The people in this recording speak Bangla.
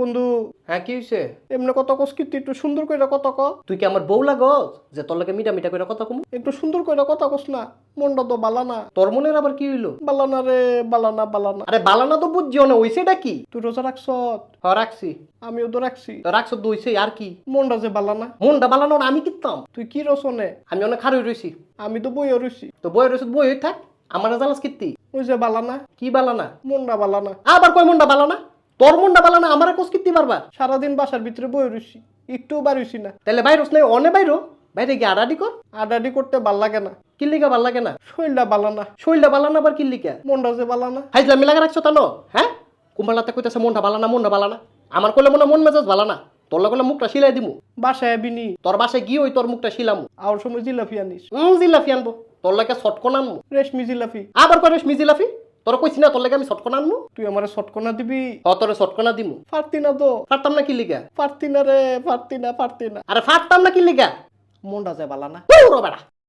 বন্ধু। হ্যাঁ কি হইছে? এমনি কত কস কি তুই একটু সুন্দর করে কত ক। তুই কি আমার বউ লাগস যে তোর লাগে মিটা মিটা করে কথা কমু? একটু সুন্দর করে কথা কস না মনটা তো বালানা তোর মনের আবার কি হইল? বালানা রে বালানা বালানা আরে বালানা তো বুঝছিও না হইছেটা কি? তুই রোজা রাখছ? হ রাখছি। আমিও তো রাখছি। রাখছ তো হইছে আর কি? মনটা যে বালানা মনটা বালানো না আমি কিতাম। তুই কি রসনে আমি অনেক খারই রইছি। আমি তো বইও রইছি। তো বই রইছ বই হই থাক। আমার জানাস কিত্তি। ওই যে বালানা কি বালানা মনটা বালানা আবার কয় মনটা বালানা তোর মনটা বালানা আমার কোস কিত্তি পারবার সারাদিন বাসার ভিতরে বই রইছি একটু বাড়িছি না। তাহলে বাইরস নাই অনে বাইরো বাইরে গিয়ে আড়াডি কর। আডাডি করতে ভালো লাগে না। কিল্লিকা ভালো লাগে না? শরীরটা বালানা শরীরটা বালানা আবার কিল্লিকা মনটা যে বালানা হাইজলা মিলাগে রাখছো তা ন হ্যাঁ? কুম্বালাতে কইতাছে মনটা বালানা মনটা বালানা আমার কইলে মনে মন মেজাজ বালানা তোর লাগলে মুখটা সিলাই দিমু। বাসায় বিনি তোর বাসায় গিয়ে ওই তোর মুখটা শিলামু। আর সময় জিলাপি আনিস। উম জিলাফি আনব। তোর লাগে শটকন আনব রেশমি জিলাপি। আবার করিস মি জিলাফি তোর কইছি না তোর লাগে আমি শটকন আনমু? তুই আমারে সটকনা দিবি? হ তোর শটকনা দিমু। পারতি না তো। পারতাম না কি লিগা? পারতি না রে পারতি না পারতি না। আরে পারতাম না কি লিগা? মনটা যে বালানা পুরো বেড়া।